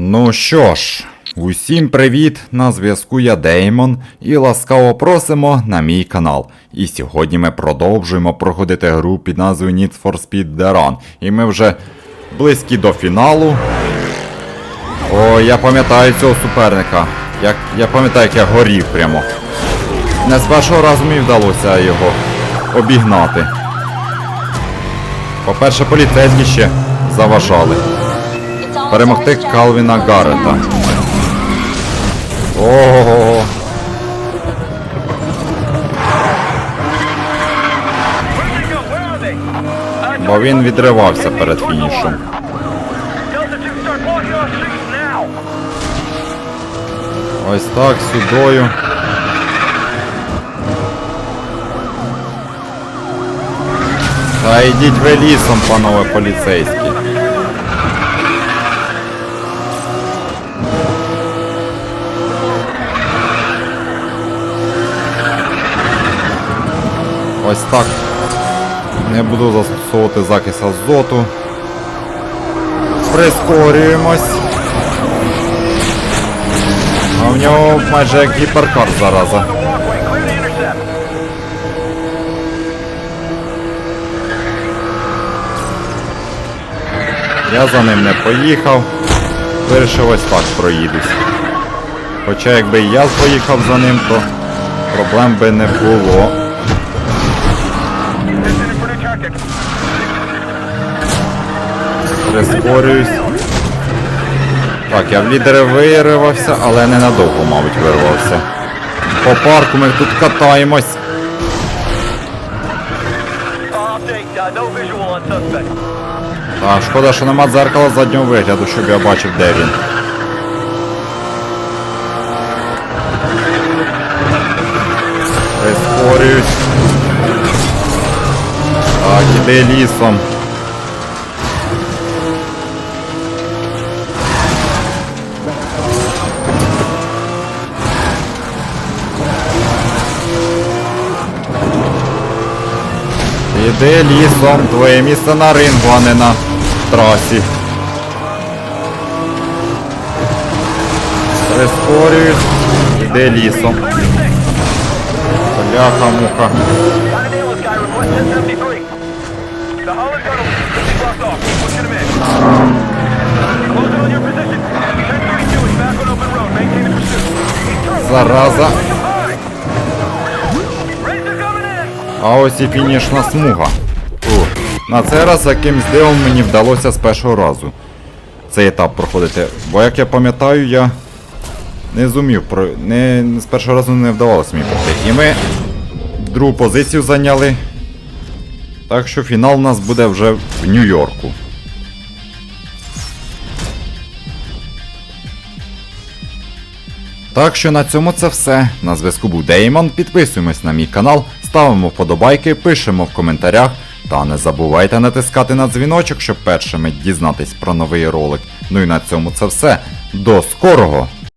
Ну що ж, усім привіт! На зв'язку я Деймон і ласкаво просимо на мій канал. І сьогодні ми продовжуємо проходити гру під назвою Need for Speed The Run. І ми вже близькі до фіналу. О, я пам'ятаю цього суперника. Як, я пам'ятаю, як я горів прямо. Не з першого разу мені вдалося його обігнати. По-перше, поліцейські ще заважали. Перемогти Калвіна Гаррета. Ого. Бо він відривався перед фінішем. Ось так, сюдою. Та йдіть ви лісом, панове поліцейські. Ось так. Не буду застосовувати закис азоту. Прискорюємось. А в нього майже як гіперкар зараза. Я за ним не поїхав. Вирішив ось так проїдусь. Хоча якби я поїхав за ним, то проблем би не було. Прискорююсь. Так, я в лідери виривався, але ненадовго, мабуть, вирвався. По парку ми тут катаємось. Так, шкода, що нема дзеркала заднього вигляду, щоб я бачив, де він. Іди лісом. Іди лісом, твоє місце на рингу, а не на трасі. Прискорююсь, іди лісом. Бляха муха. Зараза. А ось і фінішна смуга. О, на цей раз якимсь дивом мені вдалося з першого разу цей етап проходити. Бо як я пам'ятаю, я не зумів. Не, з першого разу не вдавалося мені пройти. І ми другу позицію зайняли. Так що фінал у нас буде вже в Нью-Йорку. Так що на цьому це все. На зв'язку був Деймон. Підписуємось на мій канал, ставимо вподобайки, пишемо в коментарях. Та не забувайте натискати на дзвіночок, щоб першими дізнатись про новий ролик. Ну і на цьому це все. До скорого!